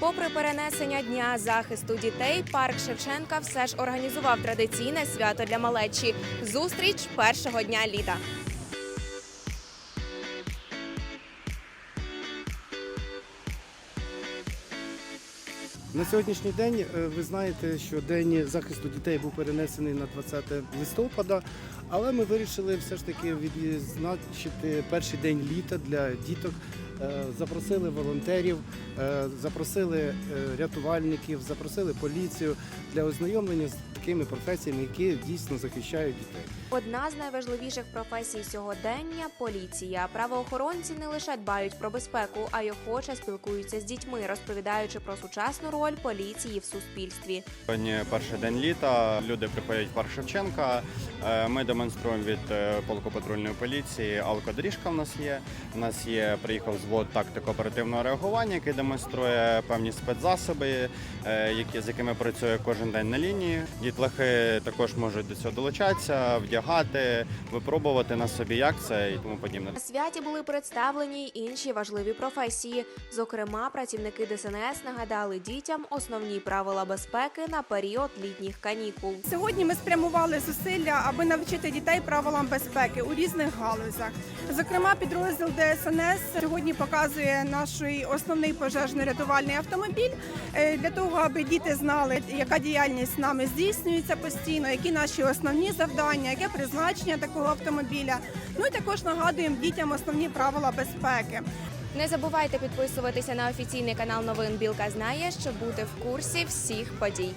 Попри перенесення дня захисту дітей, парк Шевченка все ж організував традиційне свято для малечі зустріч першого дня літа. На сьогоднішній день е, ви знаєте, що День захисту дітей був перенесений на 20 листопада, але ми вирішили все ж таки відзначити перший день літа для діток. Е, Запросили волонтерів, е, запросили е, рятувальників, запросили поліцію для ознайомлення з такими професіями, які дійсно захищають дітей. Одна з найважливіших професій сьогодення поліція. Правоохоронці не лише дбають про безпеку, а й охоче спілкуються з дітьми, розповідаючи про сучасну роль поліції в суспільстві. Сьогодні перший день літа. Люди приходять в парк Шевченка. Ми демонструємо від е, полку патрульної поліції. Алкодоріжка в нас є. У нас є приїхав звод тактико-оперативного реагування, який демонструє певні спецзасоби, е, які з якими працює кожен день на лінії. Дітлахи також можуть до цього долучатися, вдягати, випробувати на собі, як це і тому подібне. На святі були представлені й інші важливі професії. Зокрема, працівники ДСНС нагадали дітям основні правила безпеки на період літніх канікул. Сьогодні ми спрямували зусилля, аби навчити дітей правилам безпеки у різних галузях. Зокрема, підрозділ ДСНС сьогодні показує наш основний пожежно-рятувальний автомобіль е, для того, аби діти знали, яка діяльність нами здійснюється постійно, які наші основні завдання, яке призначення такого автомобіля. Ну і також нагадуємо дітям основні правила безпеки. Не забувайте підписуватися на офіційний канал новин Білка знає, щоб бути в курсі всіх подій.